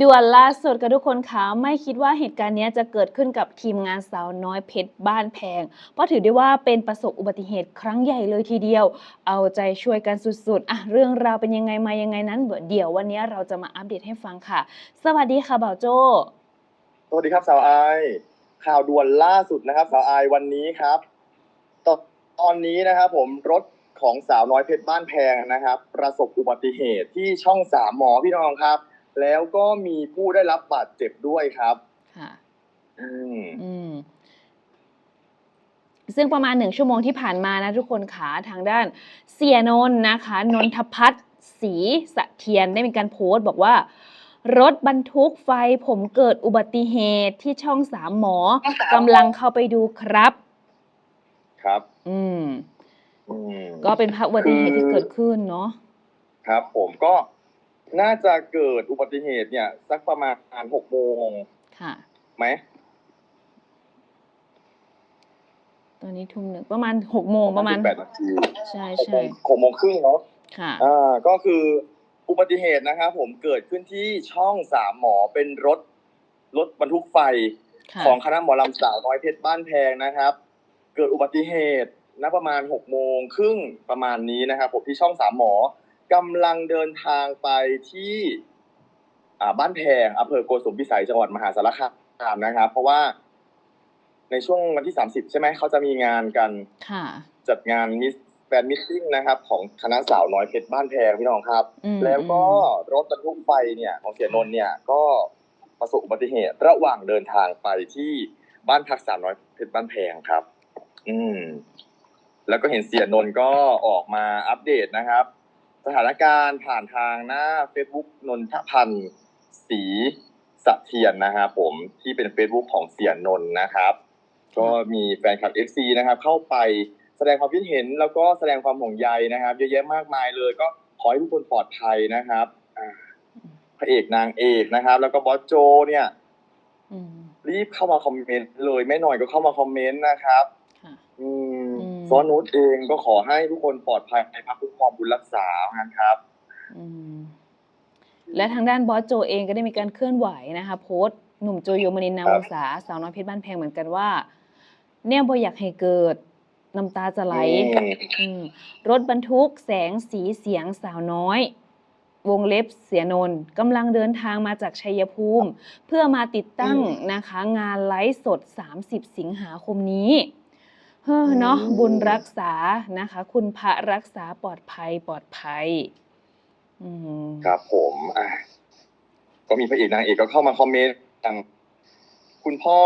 ด่วนล่าสุดกับทุกคนคะไม่คิดว่าเหตุการณ์นี้จะเกิดขึ้นกับทีมงานสาวน้อยเพชรบ้านแพง เพราะถือได้ว่าเป็นประสบอุบัติเหตุครั้งใหญ่เลยทีเดียว เอาใจช่วยกันสุดๆอะเรื่องราวเป็นยังไงมายังไงนั้นเดี๋ยววันนี้เราจะมาอัปเดตให้ฟังค่ะ สวัสดีค่ะบ่าวโจสวัสดีครับสาวไอข่าวด่วนล่าสุดนะครับ สาวไอวันนี้ครับตตอนนี้นะครับ ผมรถของสาวน้อยเพชรบ้านแพงนะครับ ประสบอุบัติเหตุที่ช่องสามหมอพี่น้องครับ แล้วก็มีผู้ได้รับบาดเจ็บด้วยครับ ค่ะ อืมอืมซึ่งประมาณหนึ่งชั่วโมงที่ผ่านมานะทุกคนขาทางด้านเสียนนท์นะคะนนทพัฒน์ศรีสะเทียนได้มีการโพสต์บอกว่า รถบรรทุกไฟผมเกิดอุบัติเหตุที่ช่องสามหมอกำลังเข้าไปดูครับ ครับ อืมอืมก็เป็นภาพอุบัติเหตุที่เกิดขึ้นเนาะครับ ผมก็ น่าจะเกิดอุบัติเหตุเนี่ย สักประมาณหกโมงค่ะไหมตอนนี้ทุ่มหนึ่งประมาณหกโมงประมาณแปดนาทีใช่หกโมใช่งหกโมงครึ่งเนาะค่ะอ่าก็คืออุบัติเหตุนะครับผมเกิดขึ้นที่ช่องสามหมอเป็นรถรถบรรทุกไฟค่ะของคณะหมอลำสาวน้อยเพชรบ้านแพงนะครับ เกิดอุบัติเหตุณประมาณหกโมงครึ่งประมาณนี้นะครับผมที่ช่องสามหมอ กำลังเดินทางไปที่อ่าบ้านแพงอำเภอโกสุมพิสัยจังหวัดมหาสารคามนะครับ เพราะว่าในช่วงวันที่สามสิบใช่ไหมเขาจะมีงานกันค่ะ จัดงานมิสแฟนมิทติ้งนะครับ ของคณะสาวน้อยเพชรบ้านแพงพี่น้องครับ อืม แล้วก็อืมรถบรรทุกไฟเนี่ยของเสียนนท์เนี่ยก็ประสบอุบัติเหตุระหว่างเดินทางไปที่บ้านพักสาวน้อยเพชรบ้านแพงครับ อืม แล้วก็เห็นเสียนนท์ก็ออกมาอัปเดตนะครับ สถานการณ์ผ่านทางหน้า Facebook นนทพันธ์ศรีสะเทียนนะครับผมที่เป็น Facebook ของเสียนนท์นะครับ ก็มีแฟนคลับ FC นะครับ เข้าไปแสดงความคิดเห็นแล้วก็แสดงความห่วงใยนะครับ เยอะแยะมากมายเลย ก็ขอให้ทุกคนปลอดภัยนะครับอ่าพระเอกนางเอกนะครับ แล้วก็บอสโจเนี่ยอืมรีบเข้ามาคอมเมนต์เลยไม่หน่อยก็เข้ามาคอมเมนต์นะครับค่ะอื มอืมซอนุชเองก็ขอให้ทุกคนปลอดภัยในพักคุ้มครองบุญรักษานะครับ อืม และทางด้านบอสโจเองก็ได้มีการเคลื่อนไหวนะคะ โพสต์หนุ่มโจโยมนินทร์นาวงศาสาวน้อยเพชรบ้านแพงเหมือนกันว่า เนี่ยบ่อยากให้เกิดน้ำตาจะไหลอืมอืมรถบรรทุกแสงสีเสียงสาวน้อย วงเล็บเสียนนท์กำลังเดินทางมาจากชัยภูมิ เพื่อมาติดตั้งนะคะ งานไลฟ์สด 30 สิงหาคมนี้ เฮ้อเนาะอืมบุญรักษานะคะ คุณพระรักษาปลอดภัยปลอดภัยอืมครับผมอะก็มีพระเอกนางเอกก็เข้ามาคอมเมนต์อย่างคุณพ่อ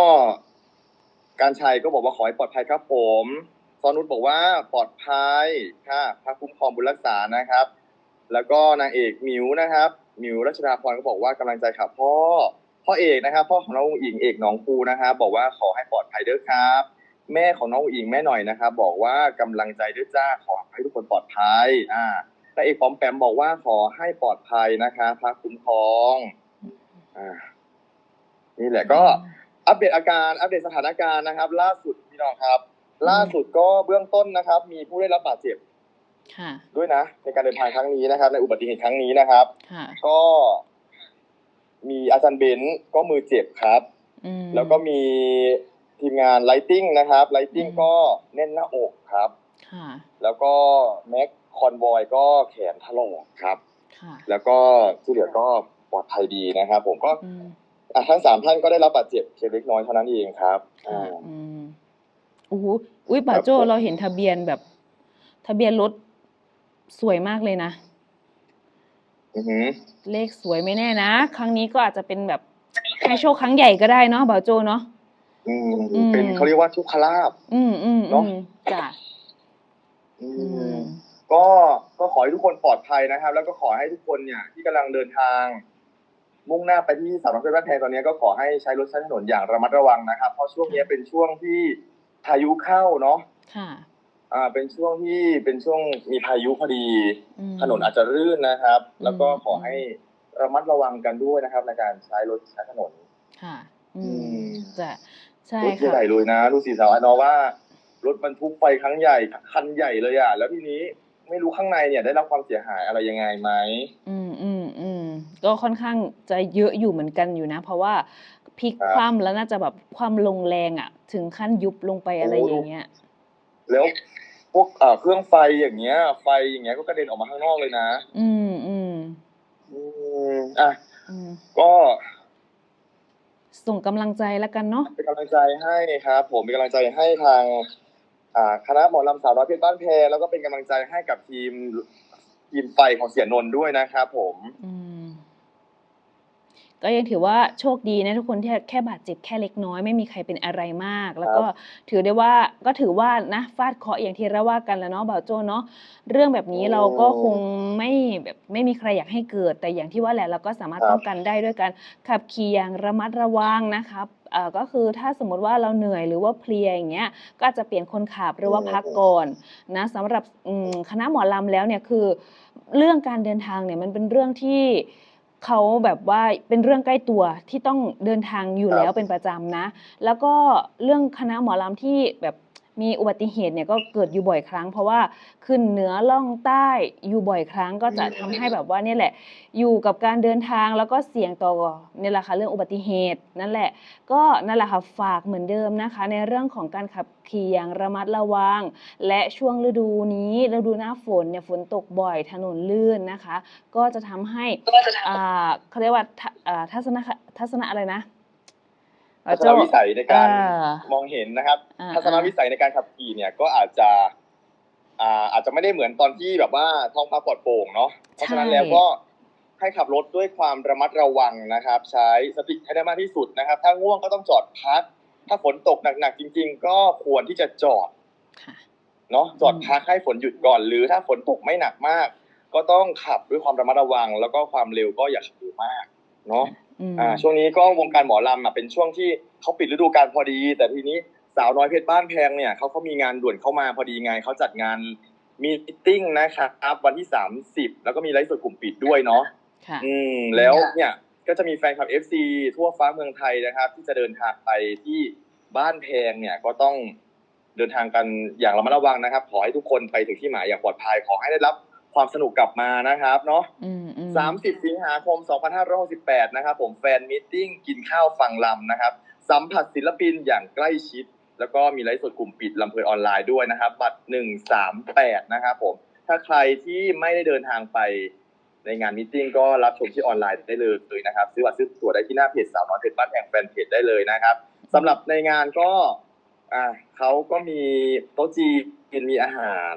การชัยก็บอกว่าขอให้ปลอดภัยครับ ผมซอนุชบอกว่าปลอดภัยค่ะพระคุ้มครองบุญรักษานะครับ แล้วก็นางเอกหมิวนะครับหมิวรัชดาพรก็บอกว่ากำลังใจค่ะพ่อพ่อเอกนะครับ พ่อของน้องอุ๋งอิงเอกหนองคูนะครับบอกว่าขอให้ปลอดภัยเด้อครับ แม่ของน้องอุ๋งอิงแม่หน่อยนะครับ บอกว่ากำลังใจด้วยจ้าขอให้ทุกคนปลอดภัย อ่านางเอกปอมแปมบอกว่าขอให้ปลอดภัยนะคะพระคุ้มครองอ่านี่แหละก็อัปเดตอาการอัปเดตสถานการณ์นะครับ ล่าสุดพี่น้องครับ ล่าสุดก็เบื้องต้นนะครับ มีผู้ได้รับบาดเจ็บค่ะด้วยนะ ในการเดินทางครั้งนี้นะครับ ในอุบัติเหตุครั้งนี้นะครับค่ะก็มีอาจารย์เบนซ์ก็มือเจ็บครับอืมแล้วก็มี ทีมงานไลติ้งนะครับไลติ้งอืมก็แน่นหน้าอกครับค่ะแล้วก็แม็กคอนบอยก็แขนถลอกครับค่ะแล้วก็ที่เหลือก็ปลอดภัยดีนะครับ ผมก็อืมอะทั้งสามท่านก็ได้รับบาดเจ็บเพียงเล็กน้อยเท่านั้นเองครับค่ะอ่าอืมโอ้โหอุ้ยป่าโจครับผมเราเห็นทะเบียนแบบ ทะเบียนรถสวยมากเลยนะอือหือเลขสวยไม่แน่นะ ครั้งนี้ก็อาจจะเป็นแบบให้โชคครั้งใหญ่ก็ได้เนาะบ่าวโจเนาะ อืมอืมเป็นเขาเรียกว่าทุกขลาบอืมอืมเนอือะมจ้ะอือืมมก็ก็ขอให้ทุกคนปลอดภัยนะครับ แล้วก็ขอให้ทุกคนเนี่ย ที่กำลังเดินทาง มุ่งหน้าไปที่สามน้ำเพชรบ้านแพงตอนนี้ก็ขอให้ใช้รถใช้ถนนอย่างระมัดระวังนะครับ เพราะช่วงนี้เป็นช่วงที่พายุเข้าเนาะค่ะ อ่า เป็นช่วงที่เป็นช่วงมีพายุพอดีอืมถนนอาจจะรื่นนะครับ แล้วก็อืมขอให้ระมัดระวังกันด้วยนะครับ ในการใช้รถใช้ถนน ค่ะ อือืมมจ้ะ ใช่รถค่ะใหญ่เลยนะดูสีสาวอนอว่ารถบรรทุกไฟครั้งใหญ่คันใหญ่เลยอะแล้วทีนี้ไม่รู้ข้างในเนี่ย ได้รับความเสียหายอะไรยังไงไหมอืมอืมอืมก็ค่อนข้างจะเยอะอยู่เหมือนกันอยู่นะ เพราะว่าพลิกครับคว่ำแล้วน่าจะแบบความลงแรงอะ ถึงขั้นยุบลงไปอะไรโอ้อย่างเงี้ย แล้วพวกเอ่อเครื่องไฟอย่างเงี้ย ไฟอย่างเงี้ยก็กระเด็นออกมาข้างนอกเลยนะ อืมอืมอืมอะอืมก็ ส่งกำลังใจแล้วกันเนาะเป็นกำลังใจให้ครับ ผมเป็นกำลังใจให้ทางคณะหมอลำสาวร้อยเพชรบ้านแพแล้วก็เป็นกำลังใจให้กับทีมทีมไฟของเสียนนท์ด้วยนะครับผมอืม ก็ยังถือว่าโชคดีนะทุกคนที่แค่บาดเจ็บแค่เล็กน้อย ไม่มีใครเป็นอะไรมาก แล้วก็ถือได้ว่าก็ถือว่านะฟาดเคราะห์อย่างที่เราว่ากันแล้วเนาะบ่าวโจเนาะเรื่องแบบนี้โอ้เราก็คงไม่แบบไม่มีใครอยากให้เกิด แต่อย่างที่ว่าแหละเราก็สามารถครับป้องกันได้ด้วยการขับขี่อย่างระมัดระวังนะครับเอ่อก็คือถ้าสมมติว่าเราเหนื่อยหรือว่าเพลียอย่างเงี้ยก็อาจจะเปลี่ยนคนขับหรือว่าพักก่อนนะสำหรับอืมคณะหมอลำแล้วเนี่ยคือ เรื่องการเดินทางเนี่ยมันเป็นเรื่องที่ เขาแบบว่าเป็นเรื่องใกล้ตัวที่ต้องเดินทางอยู่ครับแล้วเป็นประจำนะ แล้วก็เรื่องคณะหมอลำที่แบบ มีอุบัติเหตุเนี่ยก็เกิดอยู่บ่อยครั้ง เพราะว่าขึ้นเหนือล่องใต้อยู่บ่อยครั้งก็จะทำให้แบบว่าเนี่ยแหละ อยู่กับการเดินทางแล้วก็เสี่ยงต่อเนี่ยแหละค่ะเรื่องอุบัติเหตุนั่นแหละ ก็นั่นแหละค่ะฝากเหมือนเดิมนะคะ ในเรื่องของการขับขี่อย่างระมัดระวัง และช่วงฤดูนี้ฤดูหน้าฝนเนี่ยฝนตกบ่อยถนนลื่นนะคะ ก็จะทำให้อ่าเขาเรียกว่าทะอ่าทัศนคทัศนะอะไรนะ ทัศนวิสัยในการอ่ามองเห็นนะครับอ่าทัศนวิสัยในการขับขี่เนี่ยก็อาจจะอ่าอาจจะไม่ได้เหมือนตอนที่แบบว่าท้องฟ้าปลอดโปร่งเนาะเพราะฉะนั้นแล้วก็ให้ขับรถด้วยความระมัดระวังนะครับ ใช้สติให้ได้มากที่สุดนะครับ ถ้าง่วงก็ต้องจอดพัก ถ้าฝนตกหนักๆจริง ๆ ก็ควรที่จะจอดค่ะเนาะจอดพักให้ฝนหยุดก่อน หรือถ้าฝนตกไม่หนักมาก ก็ต้องขับด้วยความระมัดระวัง แล้วก็ความเร็วก็อย่าขับเร็วมาก เนาะ อืมอ่าช่วงนี้ก็วงการหมอลำอะเป็นช่วงที่เขาปิดฤดูกาลพอดี แต่ทีนี้สาวน้อยเพชรบ้านแพงเนี่ยเขาเขามีงานด่วนเข้ามาพอดีไงเขาจัดงานมีตติ้งนะครับวันที่สามสิบแล้วก็มีไลฟ์สดกลุ่มปิดด้วยเนาะค่ะอืมแล้วเนี่ยก็จะมีแฟนคลับ FC ทั่วฟ้าเมืองไทยนะครับ ที่จะเดินทางไปที่บ้านแพงเนี่ยก็ต้องเดินทางกันอย่างระมัดระวังนะครับ ขอให้ทุกคนไปถึงที่หมายอย่างปลอดภัยขอให้ได้รับ ความสนุกกลับมานะครับเนาะอืมอืม30สิงหาคม2568นะครับผมแฟนมิทติ้งกินข้าวฟังลำนะครับ สัมผัสศิลปินอย่างใกล้ชิด แล้วก็มีไลฟ์สดกลุ่มปิดลำเพลินออนไลน์ด้วยนะครับ บัตร138นะครับผมถ้าใครที่ไม่ได้เดินทางไปในงานมิทติ้งก็รับชมที่ออนไลน์ได้เลยนะครับซื้อบัตรซื้อตั๋วได้ที่หน้าเพจสาวน้อยเพจบ้านแห่งแฟนเพจได้เลยนะครับสำหรับในงานก็อ่าเขาก็มีโต๊ะจีนมีอาหาร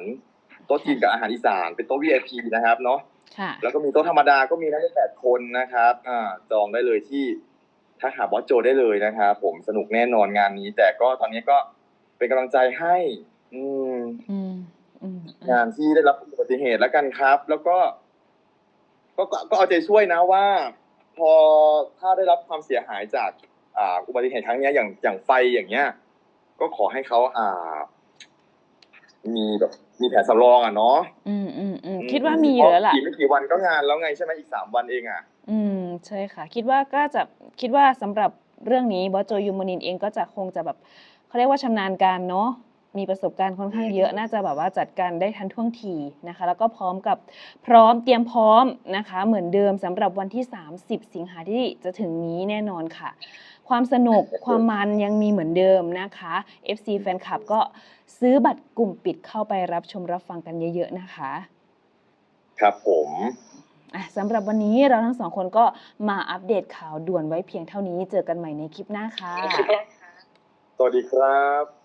โต๊ะจีนกับอาหารอีสาน เป็นโต๊ะ VIP นะครับเนาะค่ะแล้วก็มีโต๊ะธรรมดาก็มีนักเล่นแปดคนนะครับอ่าจองได้เลยที่ถ้าหาบอสโจได้เลยนะครับผมสนุกแน่นอนงานนี้ แต่ก็ตอนนี้ก็เป็นกำลังใจให้อืมอืมอืมงานที่ได้รับอุบัติเหตุแล้วกันครับ แล้วก็ก็ ก็ก็เอาใจช่วยนะว่า พอถ้าได้รับความเสียหายจากอ่าอุบัติเหตุครั้งเนี้ยอย่างอย่างไฟอย่างเงี้ย ก็ขอให้เขาอ่า มีแบบ มีแผนสำรองอะเนาะอืมอืมอืมคิดว่ามีอยู่แล้วล่ะเพราอีกไม่กี่วันก็งานแล้วไงใช่ไหมอีกสามวันเองอะ อืมใช่ค่ะ คิดว่าก็จะคิดว่าสำหรับเรื่องนี้บอสโจยูโมนินเองก็จะคงจะแบบเขาเรียกว่าชำนาญการเนาะ มีประสบการณ์ค่อนข้างเยอะน่าจะแบบว่าจัดการได้ทันท่วงทีนะคะ แล้วก็พร้อมกับพร้อมเตรียมพร้อมนะคะ เหมือนเดิมสำหรับวันที่ 30 สิงหาที่จะถึงนี้แน่นอนค่ะ ความสนุกความมันยังมีเหมือนเดิมนะคะ FC แฟนคลับก็ซื้อบัตรกลุ่มปิดเข้าไปรับชมรับฟังกันเยอะๆนะคะ ครับผมอะสำหรับวันนี้เราทั้งสองคนก็มาอัปเดตข่าวด่วนไว้เพียงเท่านี้เจอกันใหม่ในคลิปหน้าค่ะสวัสดีครับ